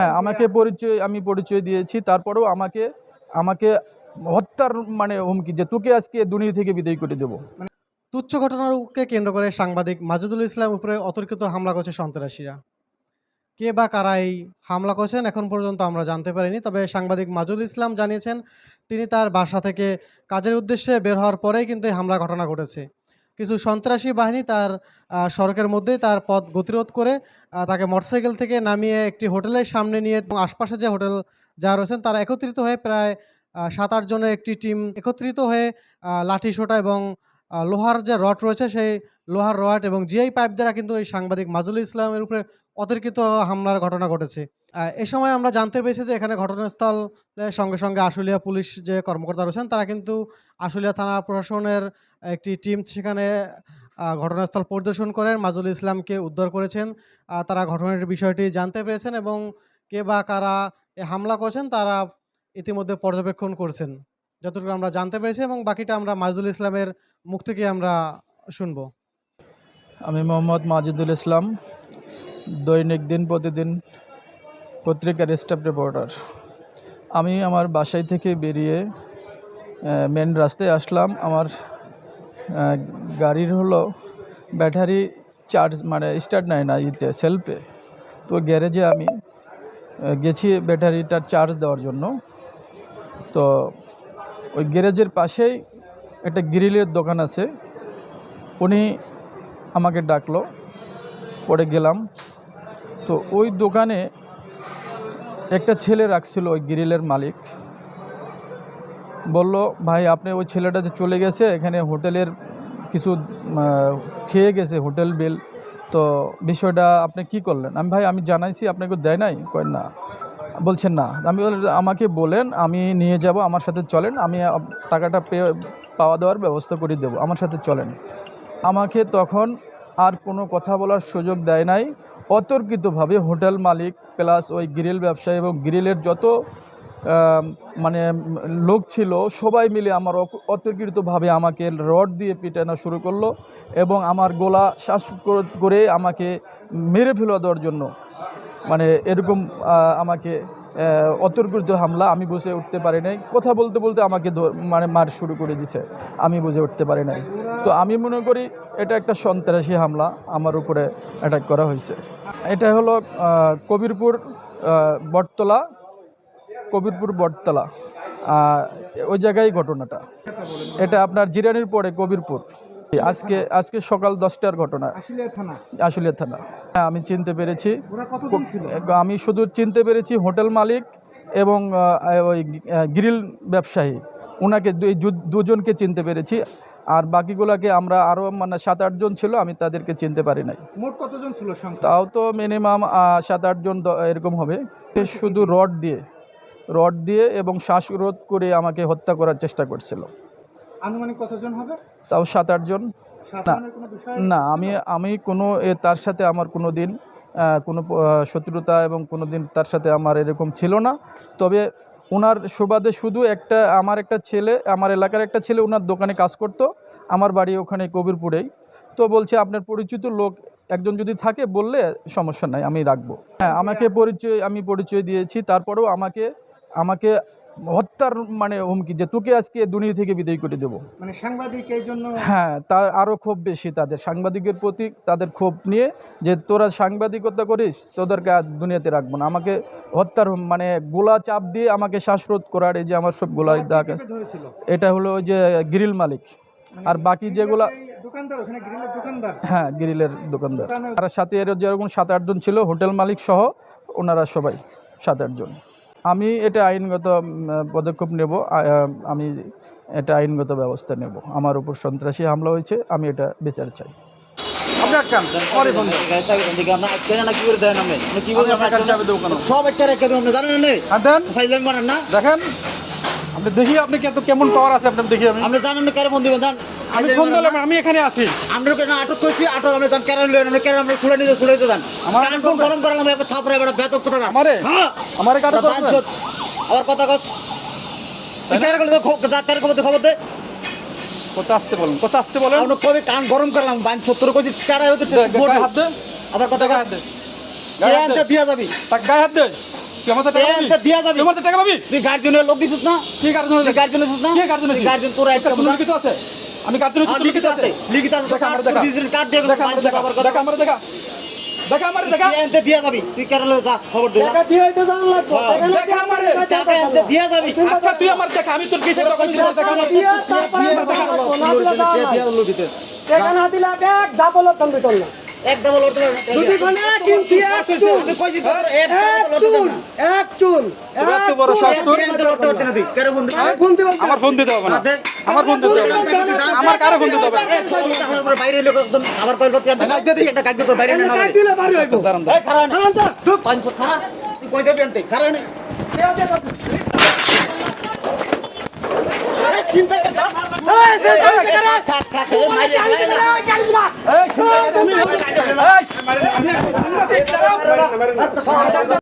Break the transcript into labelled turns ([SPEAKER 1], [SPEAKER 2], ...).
[SPEAKER 1] হ্যাঁ আমাকে পরিচয়, আমি পরিচয় দিয়েছি। তারপরেও আমাকে আমাকে হত্যার মানে হুমকি যে তোকে আজকে দুনিয়া থেকে বিদায় করে দেবো।
[SPEAKER 2] তুচ্ছ ঘটনাকে কেন্দ্র করে সাংবাদিক মাজুদুল ইসলাম উপরে অতর্কিত হামলা করছে সন্ত্রাসীরা। কে বা কারা এই হামলা করেছেন এখন পর্যন্ত আমরা জানতে পারিনি, তবে সাংবাদিক মাজুল ইসলাম জানিয়েছেন, তিনি তার বাসা থেকে কাজের উদ্দেশ্যে বের হওয়ার পরেই কিন্তু এই হামলা ঘটনা ঘটেছে। কিছু সন্ত্রাসী বাহিনী তার সড়কের মধ্যেই তার পথ গতিরোধ করে তাকে মোটরসাইকেল থেকে নামিয়ে একটি হোটেলের সামনে নিয়ে এবং আশপাশে যে হোটেল যা রয়েছেন তারা একত্রিত হয়ে প্রায় সাত আট জনের একটি টিম একত্রিত হয়ে লাঠি শোটা এবং লোহার যে রড রয়েছে সেই লোহার রড এবং জিআই পাইপ দ্বারা কিন্তু এই সাংবাদিক মাজুল ইসলামের উপরে অতর্কিত হামলার ঘটনা ঘটেছে। এ সময় আমরা জানতে পেরেছি যে এখানে ঘটনাস্থল সঙ্গে সঙ্গে আশুলিয়া পুলিশ যে কর্মকর্তা রয়েছেন, তারা কিন্তু আশুলিয়া থানা প্রশাসনের একটি টিম সেখানে ঘটনাস্থল পরিদর্শন করেন মাজুল ইসলামকে উদ্ধার করেছেন। তারা ঘটনার বিষয়টি জানতে পেরেছেন এবং কে বা কারা হামলা করেছেন, তারা ইতিমধ্যে পর্যবেক্ষণ করছেন। যতটুকু আমরা জানতে পেরেছি এবং বাকিটা আমরা মাজুল ইসলামের মুখ থেকে আমরা শুনব।
[SPEAKER 1] আমি মোহাম্মদ মাজিদুল ইসলাম, দৈনিক দিন প্রতিদিন পত্রিকার স্টাফ রিপোর্টার আমি আমার বাসায় থেকে বেরিয়ে মেন রাস্তায় আসলাম। আমার গাড়ির হলো ব্যাটারি চার্জ মানে স্টার্ট নেয় না ইতে সেলফে তো গ্যারেজে আমি গেছি ব্যাটারিটা চার্জ দেওয়ার জন্য। তো ওই গ্যারেজের পাশেই একটা গ্রিলের দোকান আছে। উনি আমাকে ডাকলো, পরে গেলাম। তো ওই দোকানে একটা ছেলে রাখছিল ওই গ্রিলের মালিক। বলল, ভাই, আপনি ওই ছেলেটা যে চলে গেছে, এখানে হোটেলের কিছু খেয়ে গেছে, হোটেল বিল। তো বিষয়টা আপনি কি করলেন? আমি, ভাই, আমি জানাইছি, আপনাকে দেয় নাই? কয়, না। বলছেন, না। আমি আমাকে বলেন, আমি নিয়ে যাব, আমার সাথে চলেন, আমি টাকাটা পেয়ে, পাওয়া দেওয়ার ব্যবস্থা করে দেবো, আমার সাথে চলেন। আমাকে তখন আর কোনো কথা বলার সুযোগ দেয় নাই। অতর্কিতভাবে হোটেল মালিক প্লাস ওই গ্রিল ব্যবসায়ী এবং গ্রিলের যত মানে লোক ছিল, সবাই মিলে আমার অতর্কিতভাবে আমাকে রড দিয়ে পিটানো শুরু করল এবং আমার গোলা শ্বাস করে আমাকে মেরে ফেলা দেওয়ার জন্য। মানে এরকম আমাকে অতর্কিত হামলা আমি বুঝে উঠতে পারি নাই। কথা বলতে বলতে আমাকে মানে মার শুরু করে দিছে। আমি বুঝে উঠতে পারি নাই। তো আমি মনে করি এটা একটা সন্ত্রাসী হামলা আমার উপরে অ্যাটাক করা হয়েছে। এটা হলো কবিরপুর বটতলা কবিরপুর বটতলা ওই জায়গায় ঘটনাটা। এটা আপনার জিরানির পরে কবিরপুর। আজকে আজকে সকাল দশটার ঘটনা। আশুলিয়া থানা। হ্যাঁ আমি চিনতে পেরেছি। আমি শুধু চিনতে পেরেছি হোটেল মালিক এবং ওই গ্রিল ব্যবসায়ী। ওনাকে দুই- দুজনকে চিনতে পেরেছি। আর বাকিগুলোকে আমরা আরও মানে সাত আটজন ছিল আমি তাদেরকে চিনতে পারি নাই।
[SPEAKER 3] মোট কতজন ছিল
[SPEAKER 1] তাও তো মিনিমাম সাত আটজন এরকম হবে। শুধু রড দিয়ে রড দিয়ে এবং শ্বাসরোধ করে আমাকে হত্যা করার চেষ্টা করছিল।
[SPEAKER 3] আনুমানিক কতজন হবে?
[SPEAKER 1] তাও সাত আটজন না। না আমি আমি কোনো তার সাথে আমার কোনো দিন কোনো শত্রুতা এবং কোনো দিন তার সাথে আমার এরকম ছিল না। তবে ওনার সুবাদে শুধু একটা, আমার একটা ছেলে, আমার এলাকার একটা ছেলে ওনার দোকানে কাজ করত, আমার বাড়ি ওখানে কবিরপুরেই। তো বলছে, আপনার পরিচিত লোক একজন যদি থাকে, বললে সমস্যা নাই, আমি রাখব। হ্যাঁ আমাকে পরিচয়, আমি পরিচয় দিয়েছি, তারপরেও আমাকে আমাকে হত্যার মানে হুমকি যে তোকে আজকে দুনিয়া থেকে বিদায় করে দেবো।
[SPEAKER 3] মানে সাংবাদিক এই জন্য
[SPEAKER 1] হ্যাঁ তার আরও ক্ষোভ বেশি তাদের সাংবাদিকের প্রতি তাদের ক্ষোভ নিয়ে যে তোরা সাংবাদিকতা করিস তোদেরকে আর দুনিয়াতে রাখব না। আমাকে হত্যার মানে গোলা চাপ দিয়ে আমাকে শ্বাসরোধ করার এই যে আমার সব গোলা দাগ।
[SPEAKER 3] চেপে ধরেছিল?
[SPEAKER 1] এটা হলো ওই যে গ্রিল মালিক। আর বাকি যেগুলা
[SPEAKER 3] দোকানদার দোকানদার?
[SPEAKER 1] হ্যাঁ গ্রিলের দোকানদার।
[SPEAKER 3] দোকানে-
[SPEAKER 1] আর সাথে এর যেরকম সাত আটজন ছিল হোটেল মালিক সহ ওনারা সবাই সাত আটজন। আমি এটা আইনগত পদক্ষেপ নেব আমি এটা আইনগত ব্যবস্থা নেব। আমার উপর সন্ত্রাসী হামলা হয়েছে আমি এটা বিচার চাই।
[SPEAKER 3] দেখেন আপনি দেখি আপনি কত কেমন পাওয়ার আছে আপনি দেখি আমি।
[SPEAKER 4] আপনি জানেন না কেন ফোন দিবেন?
[SPEAKER 3] আমি ফোন দিলাম আমি এখানে আছি।
[SPEAKER 4] আমরা কেন আটক করছি আটক আমরা জান কেন লইলেন আমরা কেন আমরা খুলে নিতে খুলে দিতে জান
[SPEAKER 3] আমার
[SPEAKER 4] কান গরম করালাম এবার থাপড়ে এবার বেতক কথা
[SPEAKER 3] আমারে?
[SPEAKER 4] হ্যাঁ।
[SPEAKER 3] আমারে কারও
[SPEAKER 4] আবার কথা কত কেন করলে কেন খবর খবর দে।
[SPEAKER 3] কথা আসতে বলেন কথা আসতে বলেন?
[SPEAKER 4] আমরা কবে কান গরম করলাম বান সত্তর হইতে
[SPEAKER 3] দে, গায়ে হাত দে।
[SPEAKER 4] আবার কথা
[SPEAKER 3] হাত দে। গায়ে হাত দে।
[SPEAKER 4] দিয়া যাবি।
[SPEAKER 3] গায়ে হাত দে। টাকা টাকা
[SPEAKER 4] গার্জেনের লোক দিছিস না?
[SPEAKER 3] কি
[SPEAKER 4] গার্জেন দিছিস না?
[SPEAKER 3] কি কার্জন
[SPEAKER 4] গার্জেন তোরা একটা
[SPEAKER 3] আছে? আমি কার্জন
[SPEAKER 4] আর
[SPEAKER 3] লিখিত আছে
[SPEAKER 4] লিখিত আছে
[SPEAKER 3] দেখা আমার দেখা।
[SPEAKER 4] কার্ড দিয়ে
[SPEAKER 3] দেখা আমার দেখা দেখা আমার দেখা। দেখা আমার দেখা।
[SPEAKER 4] এনতে দিয়া যাবি তুই কেরালে যা খবর দে।
[SPEAKER 5] টাকা দিয়ে হইতে যাওয়া লাগবো
[SPEAKER 4] হ্যাঁ।
[SPEAKER 3] দেখা
[SPEAKER 5] দিয়ে
[SPEAKER 3] আমারে,
[SPEAKER 5] আমারে
[SPEAKER 4] টাকা এনতে দিয়া যাবি।
[SPEAKER 3] আচ্ছা তুই আমার দেখা আমি তোর কিসের টাকা দিতে দেখা আমার
[SPEAKER 5] দিয়ে তারপরে
[SPEAKER 3] দিয়ে দেখা আমার
[SPEAKER 5] না দিলে যাওয়া নাই। টাকা না দিলে ব্যাগ ডাবল অর্থন দিত না।
[SPEAKER 4] একদম লড়তে পারবি না।
[SPEAKER 5] যদি কোনে এক ইঞ্চি এক চুল।
[SPEAKER 4] আমি কইছি তো, এক
[SPEAKER 5] এক চুল। এক চুল।
[SPEAKER 3] তোর এত
[SPEAKER 5] এক
[SPEAKER 3] বড়
[SPEAKER 5] এক
[SPEAKER 3] তোর?
[SPEAKER 4] এনতে লড়তে পারছি না তুই কেন বন্ধু?
[SPEAKER 3] আমার ফোন দিতে হবে না।
[SPEAKER 4] দে।
[SPEAKER 3] আমার ফোন দিতে হবে আমার কারে ফোন দিতে হবে
[SPEAKER 4] বাইরে লোক একদম কাজ দিয়ে একটা কাজ বাইরে না
[SPEAKER 5] দিলে বাড়ি হইব কারণ
[SPEAKER 4] পাঁচ তুই কই দেবি চিন্তা কর